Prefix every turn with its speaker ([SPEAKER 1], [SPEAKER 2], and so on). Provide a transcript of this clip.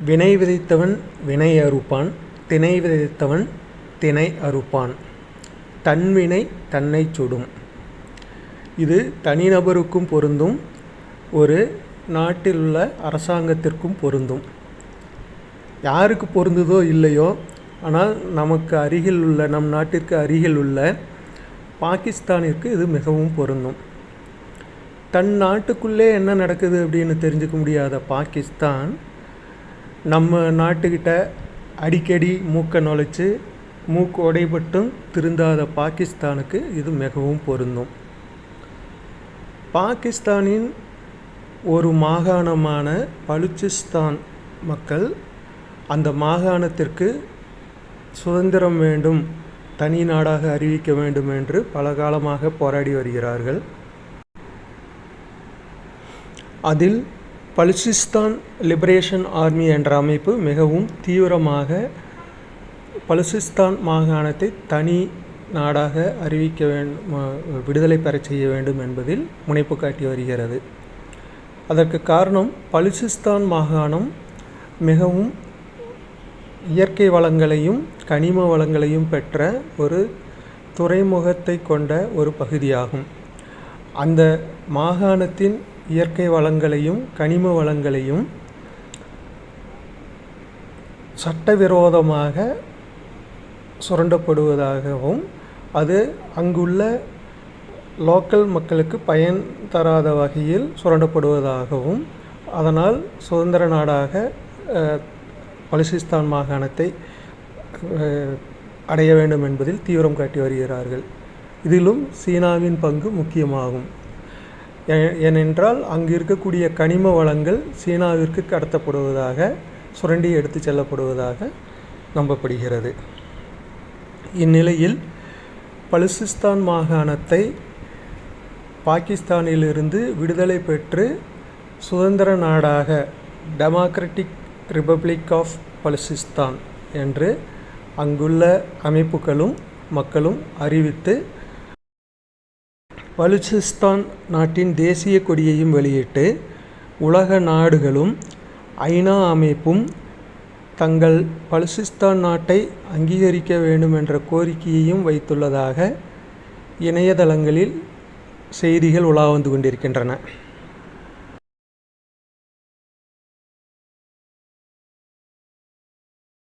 [SPEAKER 1] வினை விதைத்தவன் வினை அறுப்பான் தினை விதைத்தவன் தினை அறுப்பான். தன்வினை தன்னை சுடும். இது தனிநபருக்கும் பொருந்தும் ஒரு நாட்டில் உள்ள அரசாங்கத்திற்கும் பொருந்தும். யாருக்கு பொருந்துதோ இல்லையோ ஆனால் நமக்கு அருகில் உள்ள நம் நாட்டிற்கு அருகில் உள்ள பாகிஸ்தானிற்கு இது மிகவும் பொருந்தும். தன் நாட்டுக்குள்ளே என்ன நடக்குது அப்படின்னு தெரிஞ்சுக்க முடியாத பாகிஸ்தான் நம்ம நாட்டுக்கிட்ட அடிக்கடி மூக்கை நுழைச்சி மூக்கு உடைபட்டும் திருந்தாத பாகிஸ்தானுக்கு இது மிகவும் பொருந்தும். பாகிஸ்தானின் ஒரு மாகாணமான பலுச்சிஸ்தான் மக்கள் அந்த மாகாணத்திற்கு சுதந்திரம் வேண்டும் தனி நாடாக அறிவிக்க வேண்டும் என்று பல காலமாக போராடி வருகிறார்கள். அதில் பலுசிஸ்தான் லிபரேஷன் ஆர்மி என்ற அமைப்பு மிகவும் தீவிரமாக பலுசிஸ்தான் மாகாணத்தை தனி நாடாக அறிவிக்க வேண்டும் விடுதலை பெறச் செய்ய வேண்டும் என்பதில் முனைப்பு காட்டி வருகிறது. அதற்கு காரணம் பலுசிஸ்தான் மாகாணம் மிகவும் இயற்கை வளங்களையும் கனிம வளங்களையும் பெற்ற ஒரு துறைமுகத்தை கொண்ட ஒரு பகுதியாகும். அந்த மாகாணத்தின் இயற்கை வளங்களையும் கனிம வளங்களையும் சட்டவிரோதமாக சுரண்டப்படுவதாகவும் அது அங்குள்ள லோக்கல் மக்களுக்கு பயன் தராத வகையில் சுரண்டப்படுவதாகவும் அதனால் சுதந்திர நாடாக பலுசிஸ்தான் மாகாணத்தை அடைய வேண்டும் என்பதில் தீவிரம் காட்டி வருகிறார்கள். இதிலும் சீனாவின் பங்கு முக்கியமாகும். ஏனென்றால் அங்கு இருக்கக்கூடிய கனிம வளங்கள் சீனாவிற்கு கடத்தப்படுவதாக சுரண்டி எடுத்து செல்லப்படுவதாக நம்பப்படுகிறது. இந்நிலையில் பலுசிஸ்தான் மாகாணத்தை பாகிஸ்தானிலிருந்து விடுதலை பெற்று சுதந்திர நாடாக டெமோக்ரட்டிக் ரிப்பப்ளிக் ஆஃப் பலுசிஸ்தான் என்று அங்குள்ள அமைப்புகளும் மக்களும் அறிவித்து பலுச்சிஸ்தான் நாட்டின் தேசிய கொடியையும் வெளியிட்டு உலக நாடுகளும் ஐநா அமைப்பும் தங்கள் பலுசிஸ்தான் நாட்டை அங்கீகரிக்க வேண்டும் என்ற கோரிக்கையையும் வைத்துள்ளதாக இணையதளங்களில் செய்திகள் உலா வந்து கொண்டிருக்கின்றன.